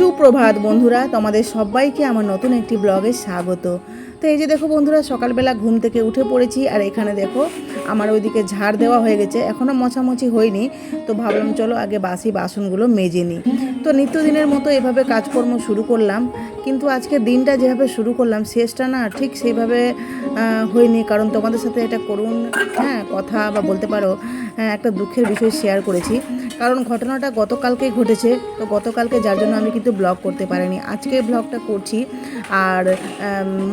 সুপ্রভাত বন্ধুরা তোমাদের সবাইকে আমার নতুন একটি ব্লগে স্বাগত। তো এই যে দেখো বন্ধুরা সকালবেলা ঘুম থেকে উঠে পড়েছি আর এখানে দেখো আমার ওইদিকে ঝাড় দেওয়া হয়ে গেছে এখনও মোছামুছি হয়নি। তো ভাবলাম চলো আগে বাসি বাসনগুলো মেজে নিই। তো নিত্যদিনের মতো এভাবে কাজকর্ম শুরু করলাম কিন্তু আজকে দিনটা যেভাবে শুরু করলাম শেষটা না ঠিক সেইভাবে হয়নি। কারণ তোমাদের সাথে এটা করুন হ্যাঁ কথা বা বলতে পারো হ্যাঁ, একটা দুঃখের বিষয় শেয়ার করেছি। কারণ ঘটনাটা গতকালকেই ঘটেছে, তো গতকালকে যার জন্য আমি কিন্তু ব্লগ করতে পারিনি। আজকে ব্লগটা করছি আর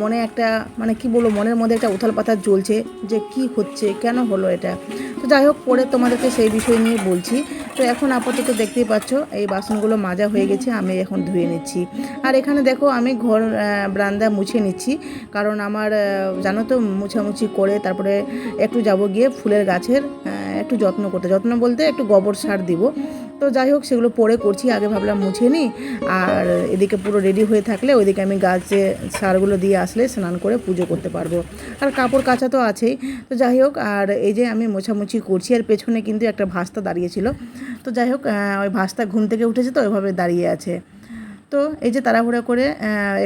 মনে একটা মানে কি বলব, মনের মধ্যে একটা উথাল পাথাল চলছে যে কি হচ্ছে, কেন হলো এটা? তো যাই হোক, পরে তোমাদেরকে সেই বিষয় নিয়ে বলছি। তো এখন আপাতত দেখতেই পাচ্ছ, এই বাসনগুলো মাজা হয়ে গেছে, আমি এখন ধুয়ে নিচ্ছি। আর এখানে দেখো, আমি ঘর বারান্দা মুছে নিচ্ছি। কারণ আমার জানো তো, মুছামুছি করে তারপরে একটু যাব গিয়ে ফুলের গাছের একটু যত্ন করতে, যত্ন বলতে একটু গোবর সার দিব। তো যাই হোক, সেগুলো পরে করছি, আগে ভাবলাম মুছে নিই আর এদিকে পুরো রেডি হয়ে থাকলে ওইদিকে আমি গাছে সারগুলো দিয়ে আসলে স্নান করে পুজো করতে পারব। আর কাপড় কাচা তো আছেই। তো যাই হোক, আর এই যে আমি মোছামুছি করছি, আর পেছনে কিন্তু একটা ভাস্তা দাঁড়িয়েছিল তো যাই হোক ওই ভাস্তা ঘুম থেকে উঠেছে তো, ওইভাবে দাঁড়িয়ে আছে। তো এই যে তাড়াহুড়া করে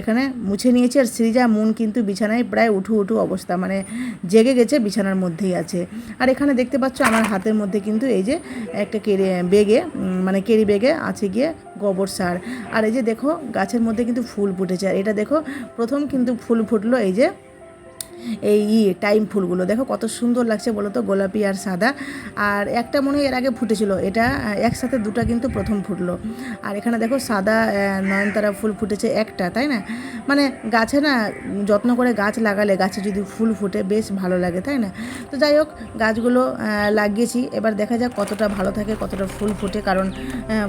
এখানে মুছে নিয়েছে আর সৃজা মুন কিন্তু বিছানায় প্রায় উঠু উঠু অবস্থা মানে জেগে গেছে বিছানার মধ্যেই আছে। আর এখানে দেখতে পাচ্ছ আমার হাতের মধ্যে কিন্তু এই যে একটা কেরি বেগে মানে কেরি বেগে আছে গিয়ে গোবর সার। আর এই যে দেখো গাছের মধ্যে কিন্তু ফুল ফুটেছে, আর এটা দেখো প্রথম কিন্তু ফুল ফুটলো এই যে এই টাইম ফুলগুলো। দেখো কত সুন্দর লাগছে বলো তো, গোলাপি আর সাদা। আর একটা মনে হয় এর আগে ফুটেছিল, এটা একসাথে দুটা কিন্তু প্রথম ফুটলো। আর এখানে দেখো সাদা নয়নতারা ফুল ফুটেছে একটা, তাই না? মানে গাছে না যত্ন করে গাছ লাগালে গাছে যদি ফুল ফুটে, বেশ ভালো লাগে, তাই না? তো যাই হোক, গাছগুলো লাগিয়েছি। এবার দেখা যাক কতটা ভালো থাকে, কতটা ফুল ফুটে। কারণ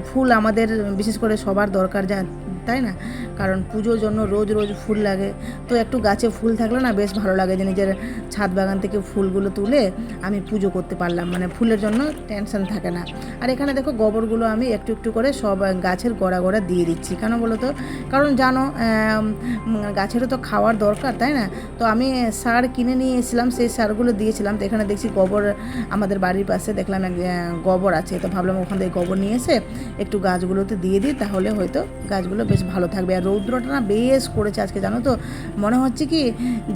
ফুল আমাদের, বিশেষ করে সবার দরকার, যা তাই না? কারণ পুজোর জন্য রোজ রোজ ফুল লাগে। তো একটু গাছে ফুল থাকলে না বেশ ভালো লাগে যে নিজের ছাদ বাগান থেকে ফুলগুলো তুলে আমি পুজো করতে পারলাম। মানে ফুলের জন্য টেনশন থাকে না। আর এখানে দেখো গোবরগুলো আমি একটু একটু করে সব গাছের গোড়া গোড়া দিয়ে দিচ্ছি। কেন বলো তো? কারণ জানো গাছেরও তো খাওয়ার দরকার তাই না? তো আমি সার কিনে নিয়ে এসেছিলাম সেই সারগুলো দিয়েছিলাম। তো এখানে দেখছি গোবর আমাদের বাড়ির পাশে দেখলাম এক, গোবর আছে। তো ভাবলাম ওখান থেকে গোবর নিয়ে এসে একটু গাছগুলোতে দিয়ে দিই তাহলে হয়তো গাছগুলো বেশ ভালো থাকবে। আর রৌদ্রটা না বেশ করেছে আজকে, জানো তো? মনে হচ্ছে কি,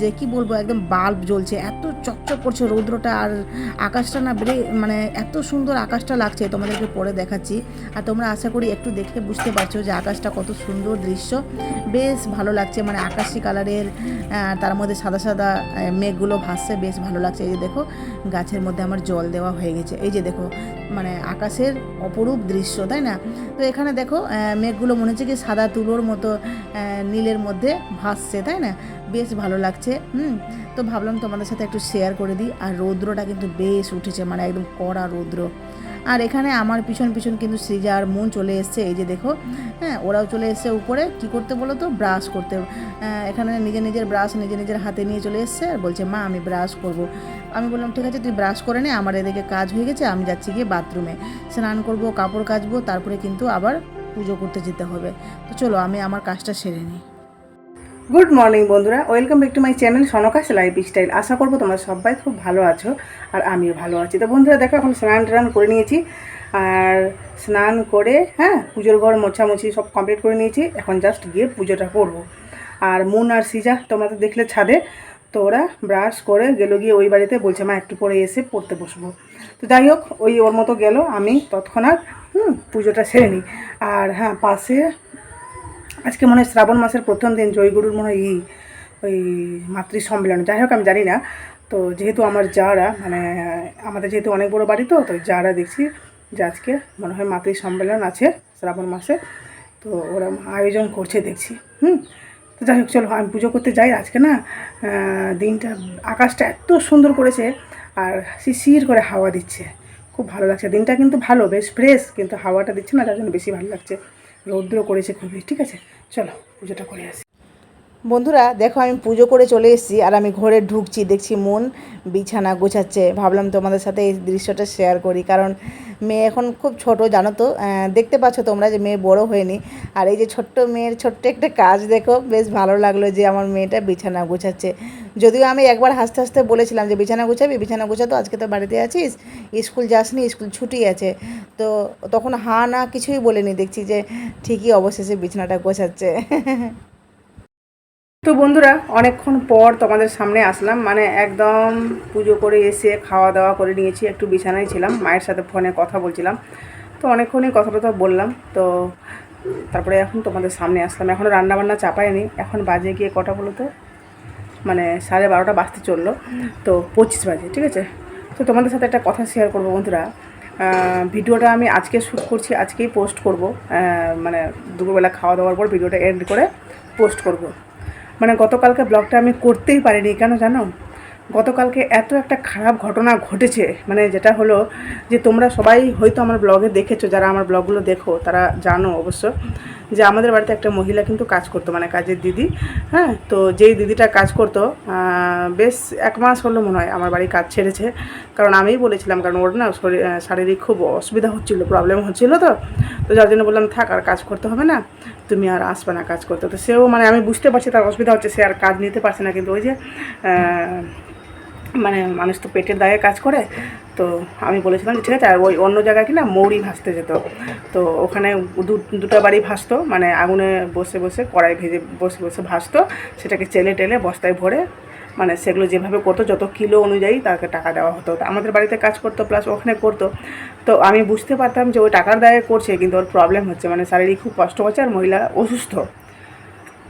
যে কি বলব, একদম বাল্ব জ্বলছে, এত চকচক করছে রৌদ্রটা, আর আকাশটা না বেড়ে মানে এত সুন্দর আকাশটা লাগছে, তোমাদেরকে পরে দেখাচ্ছি। আর তোমরা আশা করি একটু দেখে বুঝতে পারছ যে আকাশটা কত সুন্দর দৃশ্য। বেশ ভালো লাগছে মানে আকাশি কালারের তার মধ্যে সাদা সাদা মেঘগুলো ভাসছে, বেশ ভালো লাগছে। এই যে দেখো, গাছের মধ্যে আমার জল দেওয়া হয়ে গেছে। এই যে দেখো মানে আকাশের অপরূপ দৃশ্য, তাই না? তো এখানে দেখো মেঘগুলো মনে হচ্ছে কি সাদা তুলোর মতো নীলের মধ্যে ভাসছে, তাই না? বেশ ভালো লাগছে, হুম? তো ভাবলাম তোমাদের সাথে একটু শেয়ার করে দিই। আর রৌদ্রটা কিন্তু বেশ উঠেছে মানে একদম কড়া রৌদ্র। আর এখানে আমার পিছন পিছন কিন্তু সৃজা আর মন চলে এসছে, এই যে দেখো হ্যাঁ? ওরাও চলে এসছে উপরে। কি করতে বলো তো? ব্রাশ করতে। এখানে নিজের নিজের ব্রাশ নিজের নিজের হাতে নিয়ে চলে এসছে আর বলছে, মা, আমি ব্রাশ করব। আমি বললাম, ঠিক আছে, তুই ব্রাশ করে নে। আমার এদিকে কাজ হয়ে গেছে, আমি যাচ্ছি গিয়ে বাথরুমে স্নান করব, কাপড় কাচবো, তারপরে কিন্তু আবার পুজো করতে যেতে হবে। তো চলো, আমি আমার কাজটা সেরে নিই। গুড মর্নিং বন্ধুরা, welcome back to my channel Sonkash lifestyle. আশা করব তোমরা সবাই খুব ভালো আছো আর আমিও ভালো আছি। তো বন্ধুরা, দেখো, এখন স্নান টান করে নিয়েছি আর স্নান করে হ্যাঁ পুজোর ঘর মোছামুছি সব কমপ্লিট করে নিয়েছি। এখন জাস্ট গিয়ে পুজোটা করব। আর মুন আর সিজা, তোমরা তো দেখলে ছাদে, তো ওরা ব্রাশ করে গেল গিয়ে ওই বাড়িতে বলছে, মা, একটু পরে এসে পড়তে বসবো। তো যাই হোক, ওই ওর মতো গেল, আমি তৎক্ষণাৎ হুম, পুজোটা সেরে নিই। আর হ্যাঁ পাশে আজকে মনে হয় শ্রাবণ মাসের প্রথম দিন জয়গুরুর মনে হয় ই ওই মাতৃ সম্মেলন। যাই হোক, আমি জানি না। তো যেহেতু আমার যারা মানে আমাদের যেহেতু অনেক বড় বাড়ি তো তো যারা দেখছি যে আজকে মনে হয় মাতৃ সম্মেলন আছে শ্রাবণ মাসে, তো ওরা আয়োজন করছে দেখছি। হুম, তো যাই হোক, চলো, আমি পুজো করতে যাই আজকে না। দিনটা, আকাশটা এত সুন্দর করেছে, আর শিশির করে হাওয়া দিচ্ছে। খুব ভালো লাগছে। দিনটা কিন্তু ভালো, বেশ ফ্রেশ কিন্তু হাওয়াটা দিচ্ছে না তার জন্য বেশি ভালো লাগছে। রৌদ্র করেছে খুবই, ঠিক আছে? চলো, পুজোটা করে আসি। বন্ধুরা, দেখো আমি পুজো করে চলে এসেছি আর আমি ঘরে ঢুকছি, দেখছি মন বিছানা গোছাচ্ছে। ভাবলাম তোমাদের সাথে এই দৃশ্যটা শেয়ার করি, কারণ মেয়ে এখন খুব ছোট, জানো তো? দেখতে পাচ্ছ তোমরা যে মেয়ে বড় হয়নি। আর এই যে ছোট্ট মেয়ের ছোট্ট একটা কাজ, দেখো, বেশ ভালো লাগল যে আমার মেয়েটা বিছানা গোছাচ্ছে। যদিও আমি একবার হাসতে হাসতে বলেছিলাম যে, বিছানা গোছাবি, বিছানা গোছাতো আজকে তো বাড়িতে আছিস, স্কুল যাসনি, স্কুল ছুটি আছে। তো তখন হা না কিছুই বলেনি, দেখছি যে ঠিকই অবশেষে বিছানাটা গোছাচ্ছে। তো বন্ধুরা, অনেকক্ষণ পর তোমাদের সামনে আসলাম। মানে একদম পুজো করে এসে খাওয়া দাওয়া করে নিয়েছি, একটু বিছানায় ছিলাম, মায়ের সাথে ফোনে কথা বলছিলাম। তো অনেকক্ষণই কথা টথা বললাম, তো তারপরে এখন তোমাদের সামনে আসলাম। এখনও রান্নাবান্না চাপায়নি এখন বাজে গিয়ে কটা বলো তো মানে সাড়ে বারোটা বাজতে চলল, তো পঁচিশ বাজে, ঠিক আছে? তো তোমাদের সাথে একটা কথা শেয়ার করব বন্ধুরা। ভিডিওটা আমি আজকে শ্যুট করছি, আজকেই পোস্ট করব। মানে দুপুরবেলা খাওয়া দাওয়ার পর ভিডিওটা এন্ড করে পোস্ট করব। মানে গতকালকে ব্লগটা আমি করতেই পারিনি কেন জানো? গতকালকে এত একটা খারাপ ঘটনা ঘটেছে মানে যেটা হলো যে তোমরা সবাই হয়তো আমার ব্লগে দেখেছ, যারা আমার ব্লগগুলো দেখো, তারা জানো অবশ্য যে আমাদের বাড়িতে একটা মহিলা কিন্তু কাজ করতো মানে কাজের দিদি হ্যাঁ? তো যেই দিদিটা কাজ করতো বেশ এক মাস হলো মনে হয় আমার বাড়ি কাজ ছেড়েছে। কারণ আমিই বলেছিলাম, কারণ ওর না শরীর শারীরিক খুব অসুবিধা হচ্ছিল প্রবলেম হচ্ছিল তো। তো যার জন্য বললাম, থাক, আর কাজ করতে হবে না, তুমি আর আসবে না কাজ করতে। তো সেও মানে আমি বুঝতে পারছি তার অসুবিধা হচ্ছে, সে আর কাজ নিতে পারছে না। কিন্তু ওই যে মানে মানুষ তো পেটের দায়ে কাজ করে, তো আমি বলেছিলাম যে, ঠিক আছে, আর ওই অন্য জায়গায় কি না মৌরি ভাসতে যেত। তো ওখানে দুটো বাড়ি ভাসতো মানে আগুনে বসে বসে কড়াই ভেজে বসে বসে ভাসতো, সেটাকে চেলে টেলে বস্তায় ভরে মানে সেগুলো যেভাবে করতো, যত কিলো অনুযায়ী তাকে টাকা দেওয়া হতো। আমাদের বাড়িতে কাজ করতো প্লাস ওখানে করতো। তো আমি বুঝতে পারতাম যে ওই টাকার দায়ে করছে, কিন্তু ওর প্রবলেম হচ্ছে মানে শারীরিক খুব কষ্ট হচ্ছে, আর মহিলা অসুস্থ।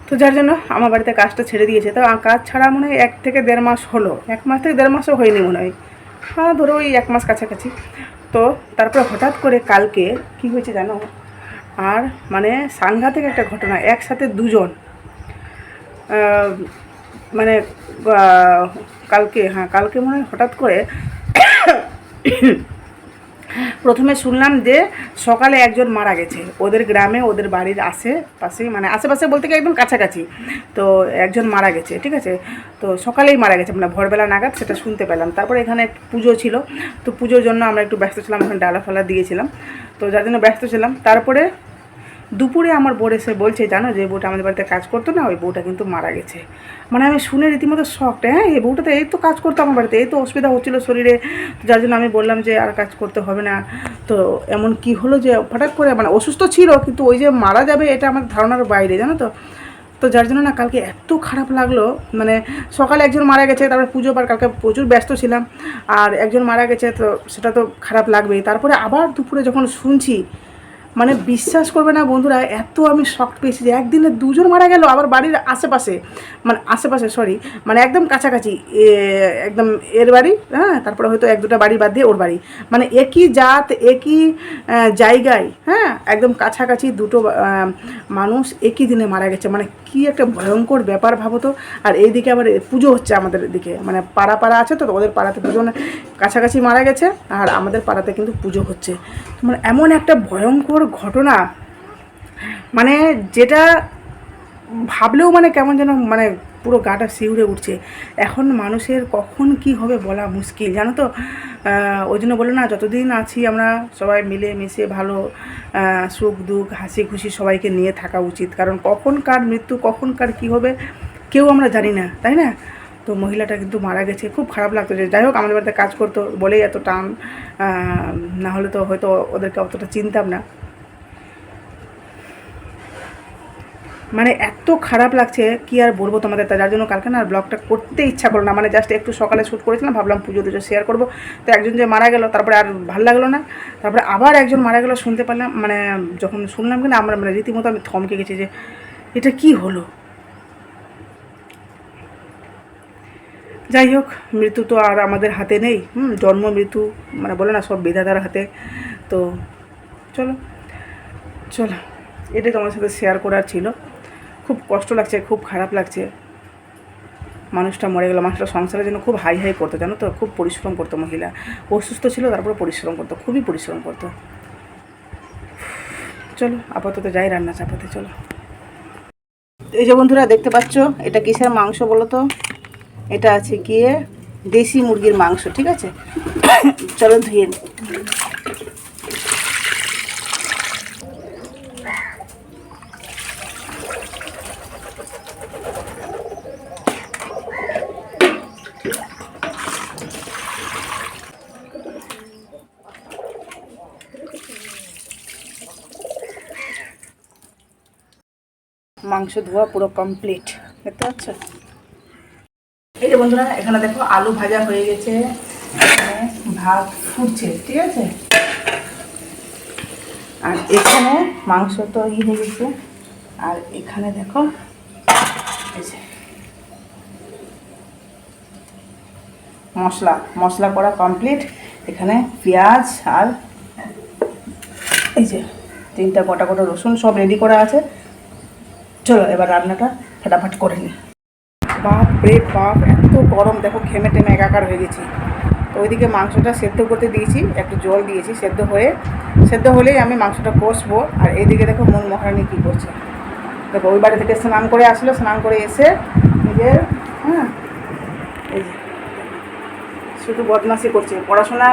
তো যার জন্য আমার বাড়িতে কাজটা ছেড়ে দিয়েছে। তো কাজ ছাড়া মনে হয় এক থেকে দেড় মাস হলো। এক মাস থেকে দেড় মাসও হয়নি মনে হয়। হ্যাঁ ধরো ওই এক মাস কাছাকাছি। তো তারপরে হঠাৎ করে কালকে কি হয়েছে জানো? আর মানে সাংঘাতিক একটা ঘটনা, একসাথে দুজন। মানে কালকে হ্যাঁ কালকে মনে হয় হঠাৎ করে প্রথমে শুনলাম যে সকালে একজন মারা গেছে। ওদের গ্রামে ওদের বাড়ির আশেপাশে মানে আশেপাশে বলতে গেলে একদম কাছাকাছি। তো একজন মারা গেছে, ঠিক আছে? তো সকালেই মারা গেছে মানে ভোরবেলা নাগাদ সেটা শুনতে পেলাম। তারপরে এখানে পুজো ছিল, তো পুজোর জন্য আমরা একটু ব্যস্ত ছিলাম, ওখানে ডালা ফালা দিয়েছিলাম। তো যার জন্য ব্যস্ত ছিলাম। তারপরে দুপুরে আমার বোর এসে বলছে, জানো যে বউটা আমাদের বাড়িতে কাজ করতো না, ওই বউটা কিন্তু মারা গেছে। মানে আমি শুনে রীতিমতো শখটা হ্যাঁ এই বউটা এই তো কাজ করতো আমার বাড়িতে, এই তো অসুবিধা হচ্ছিল শরীরে। যার জন্য আমি বললাম যে, আর কাজ করতে হবে না। তো এমন কি হলো যে, হঠাৎ করে মানে অসুস্থ ছিল, কিন্তু ওই যে মারা যাবে এটা আমার ধারণার বাইরে, জানো তো। তো যার জন্য না কালকে এত খারাপ লাগল মানে সকালে একজন মারা গেছে, তারপরে পুজো বার কালকে প্রচুর ব্যস্ত ছিলাম, আর একজন মারা গেছে, তো সেটা তো খারাপ লাগবেই। তারপরে আবার দুপুরে যখন শুনছি মানে বিশ্বাস করবে না বন্ধুরা, এত আমি শখ পেয়েছি যে একদিনে দুজন মারা গেল আবার বাড়ির আশেপাশে। মানে আশেপাশে সরি মানে একদম কাছাকাছি একদম এর বাড়ি হ্যাঁ তারপরে হয়তো এক দুটো বাড়ি বাদ দিয়ে ওর বাড়ি। মানে একই জাত, একই জায়গায় হ্যাঁ একদম কাছাকাছি দুটো মানুষ একই দিনে মারা গেছে। মানে কি একটা ভয়ঙ্কর ব্যাপার ভাবো তো। আর এইদিকে আবার পুজো হচ্ছে আমাদের দিকে। মানে পাড়া পাড়া আছে তো ওদের পাড়াতে দুজন কাছাকাছি মারা গেছে, আর আমাদের পাড়াতে কিন্তু পুজো হচ্ছে। মানে এমন একটা ভয়ঙ্কর ঘটনা মানে যেটা ভাবলেও মানে কেমন যেন মানে পুরো গাটা শিউরে উঠছে। এখন মানুষের কখন কি হবে বলা মুশকিল, জানো তো? ওই জন্য বলে না, যতদিন আছি আমরা সবাই মিলে মিশে ভালো সুখ দুঃখ, হাসি খুশি সবাইকে নিয়ে থাকা উচিত। কারণ কখন কার মৃত্যু কখন কার কী হবে কেউ আমরা জানি না, তাই না? তো মহিলাটা কিন্তু মারা গেছে, খুব খারাপ লাগতো। যে যাই হোক, আমাদের বাড়িতে কাজ করতো বলেই এত টান না হলে তো হয়তো ওদেরকে অতটা চিনতাম না। মানে এত খারাপ লাগছে, কি আর বলব তোমাদের? তা যার জন্য কালকে না আর ব্লগটা করতে ইচ্ছা করল না। মানে জাস্ট একটু সকালে শ্যুট করেছিলাম, ভাবলাম পুজো টুজো শেয়ার করব। তো একজন যে মারা গেল, তারপরে আর ভালো লাগল না। তারপরে আবার একজন মারা গেল, শুনতে পারলাম মানে যখন শুনলাম কিনা, আমরা মানে রীতিমতো আমি থমকে গেছি যে, এটা কি হলো? যাই হোক, মৃত্যু তো আর আমাদের হাতে নেই। হুম, জন্ম, মৃত্যু মানে বলে না, সব বিধাতার হাতে। তো চলো চলো, এটাই তোমার সাথে শেয়ার করার ছিল। খুব কষ্ট লাগছে, খুব খারাপ লাগছে। মানুষটা মরে গেল, মানুষটা সংসারের জন্য খুব হাই হাই করতো, জানো তো? খুব পরিশ্রম করতো মহিলা। অসুস্থ ছিল তারপরে পরিশ্রম করতো, খুবই পরিশ্রম করতো। চলো, আপাতত যাই রান্না চাপাতে, চলো। এই যে বন্ধুরা, দেখতে পাচ্ছ? এটা কিসের মাংস বলো তো? এটা আছে গিয়ে দেশি মুরগির মাংস, ঠিক আছে? চলো ধুয়ে মাংস ধোয়া পুরো কমপ্লিট দেখতে পাচ্ছ? এই যে বন্ধুরা, এখানে দেখো আলু ভাজা হয়ে গেছে। এখানে ভাত ফুটছে, ঠিক আছে? আর এখানে মাংস তো ই হয়ে গেছে। আর এখানে দেখো মশলা। মশলা করা কমপ্লিট এখানে পেঁয়াজ, আর এই যে তিনটা গোটা গোটা রসুন সব রেডি করা আছে। চলো, এবার রান্নাটা ফটাফট করে নিই বাপ রে বাপ, এত গরম, দেখো ঘেমে টেমে একাকার হয়ে গেছি। তো ওইদিকে মাংসটা সেদ্ধ করতে দিয়েছি, একটু জল দিয়েছি সেদ্ধ হয়ে। সেদ্ধ হলেই আমি মাংসটা কষবো, আর এইদিকে দেখো মন মহারানি কী করছে। দেখো, ওই বাড়ি থেকে স্নান করে আসলো, স্নান করে এসে নিজের হ্যাঁ এই যে, শুধু বদমাসি করছে। পড়াশোনা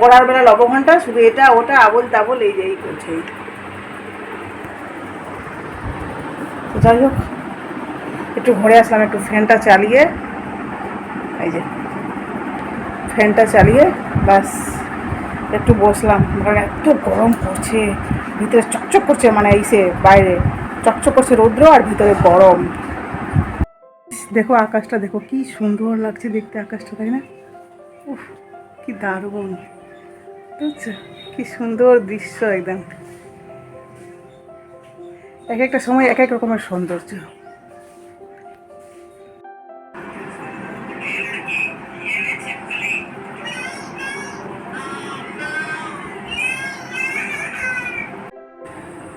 করার বেলা লব লবঘণ্টা, শুধু এটা, ওটা আবল তাবল এই যে, এই করছে এই। তো যাই হোক, একটু ঘরে আসলাম, একটু ফ্যানটা চালিয়ে। এই যে, ফ্যানটা চালিয়ে বাস একটু বসলাম। কারণ এত গরম পড়ছে, ভিতরে চকচক করছে মানে এইসে বাইরে। চকচক করছে রৌদ্র আর ভিতরে গরম। দেখো আকাশটা, দেখো কি সুন্দর লাগছে দেখতে আকাশটা, তাই না? উফ, কি দারুণ। বুঝছ? কি সুন্দর দৃশ্য একদম। এক একটা সময় এক এক রকমের সৌন্দর্য।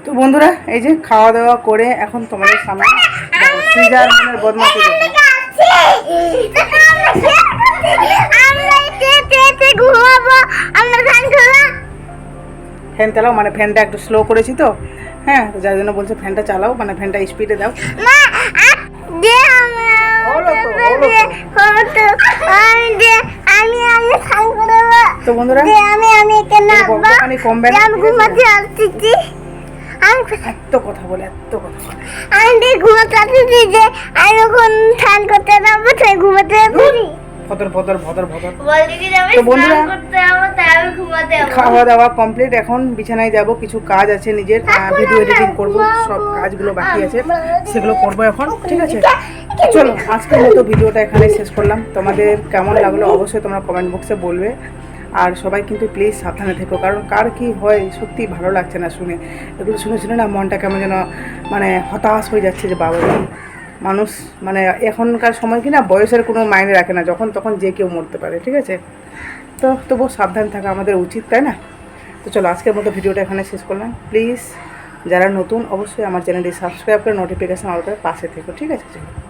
তো বন্ধুরা, এই যে খাওয়া দাওয়া করে এখন তোমাদের সামনে সিজার বদমাশি ফ্যান চালাও মানে ফ্যানটা একটু স্লো করেছি তো। হ্যাঁ তো যার জন্য বলছে ফ্যানটা চালাও মানে ফ্যানটা স্পিডে দাও। তো, আমি আমি স্নান করব তো বন্ধুরা আমি আমি এত কথা বলে এত কথা বলে। আমি ঘুমাতে যে আমি যখন স্নান করতে যাব তাই ঘুমাতে ভদর বলছি কি যাবে তো বন্ধুরা- খাওয়া দাওয়া কমপ্লিট এখন বিছানায় যাব কিছু কাজ আছে নিজের ভিডিও এডিটিং করব সব কাজগুলো বাকি আছে। সেগুলো করব এখন ঠিক আছে? চলো আজকের মতো ভিডিওটা এখানে শেষ করলাম। তোমাদের কেমন লাগল অবশ্যই তোমরা কমেন্ট বক্সে বলবে। আর সবাই কিন্তু প্লিজ সাবধানে থেকো কারণ কার কি হয় সত্যি ভালো লাগছে না শুনে। এগুলো শুনে শুনে না মনটা কেমন যেন মানে হতাশ হয়ে যাচ্ছে যে বাবা মানুষ মানে এখনকার সময় কি না, বয়সের কোনো মাইনে রাখে না, যখন তখন যে কেউ মরতে পারে, ঠিক আছে? তো তবুও সাবধান থাকা আমাদের উচিত, তাই না? তো চলো, আজকের মতো ভিডিওটা এখানে শেষ করলাম। প্লিজ, যারা নতুন, অবশ্যই আমার চ্যানেলটি সাবস্ক্রাইব করে নোটিফিকেশান অল করে পাশে থেকো, ঠিক আছে? চলো